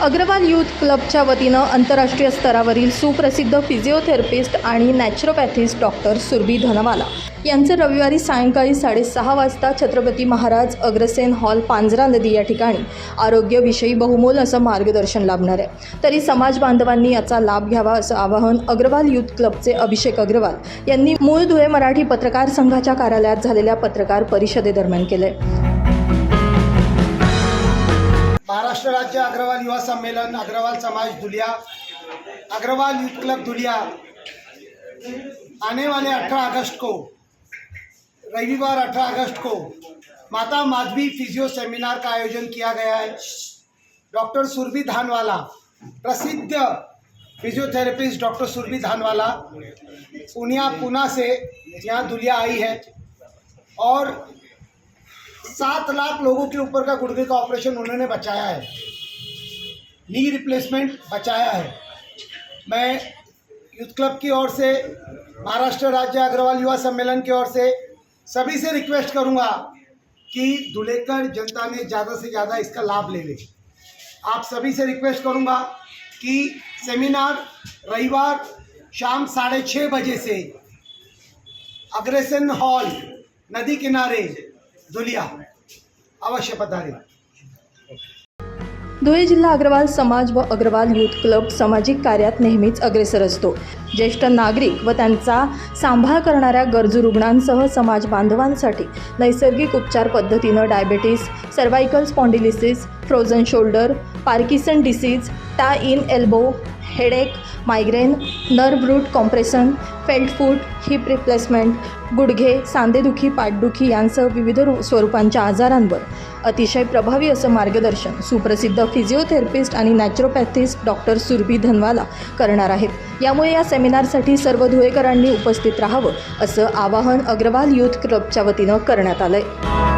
Agarwal youth क्लबच्या वतीनं आंतरराष्ट्रीय स्तरावरील सुप्रसिद्ध फिजिओथेरपिस्ट आणि नॅचरोपॅथिस्ट डॉक्टर सुरभी धनवाला यांचे रविवारी सायंकाळी साडेसहा वाजता छत्रपती महाराज अग्रसेन हॉल पांजरा नदी या ठिकाणी आरोग्यविषयी बहुमोल असं मार्गदर्शन लाभणार आहे. तरी समाज बांधवांनी याचा लाभ घ्यावा असं आवाहन अग्रवाल यूथ क्लबचे अभिषेक अग्रवाल यांनी मूळ धुळे मराठी पत्रकार संघाच्या कार्यालयात झालेल्या पत्रकार परिषदेदरम्यान केलं महाराष्ट्र राज्य अग्रवाल युवा सम्मेलन अग्रवाल समाज दुलिया, अग्रवाल यूथ क्लब दुलिया. आने वाले 18 अगस्त को, रविवार 18 अगस्त को माता माधवी फिजियो सेमिनार का आयोजन किया गया है। डॉक्टर सुरभि धानवाला, प्रसिद्ध फिजियोथेरेपिस्ट डॉक्टर सुरभि धानवाला, पुनिया, पुना से यहाँ दुलिया आई है। और सात लाख लोगों के ऊपर का गुर्दे का ऑपरेशन उन्होंने बचाया है। नी रिप्लेसमेंट बचाया है। मैं यूथ क्लब की ओर से, महाराष्ट्र राज्य अग्रवाल युवा सम्मेलन की ओर से सभी से रिक्वेस्ट करूँगा कि दुलेकर जनता ने ज़्यादा से ज़्यादा इसका लाभ ले ले। आप सभी से रिक्वेस्ट करूँगा कि सेमिनार रविवार शाम साढ़े छः बजे से अग्रेसन हॉल नदी किनारे दुलिया अवश्य पधारें. धुळे जिल्हा अग्रवाल समाज व अग्रवाल यूथ क्लब सामाजिक कार्यात नेहमीच अग्रेसर असतो. ज्येष्ठ नागरिक व त्यांचा सांभाळ करणाऱ्या गरजू रुग्णांसह समाज बांधवांसाठी नैसर्गिक उपचार पद्धतीनं diabetes cervical spondylosis frozen shoulder Parkinson disease tennis elbow headache migraine nerve root compression flat foot hip replacement गुडघे सांधेदुखी पाठदुखी यांसह विविध स्वरूपांच्या आजारांवर. अतिशय प्रभावी असं मार्गदर्शन सुप्रसिद्ध फिजिओथेरपिस्ट आणि नॅचरोपॅथिस्ट डॉक्टर सुरभी धनवाला करणार आहेत. यामुळे या सेमिनारसाठी सर्व धुळेकरांनी उपस्थित राहावं असं आवाहन अग्रवाल यूथ क्लबच्या वतीनं करण्यात आलं आहे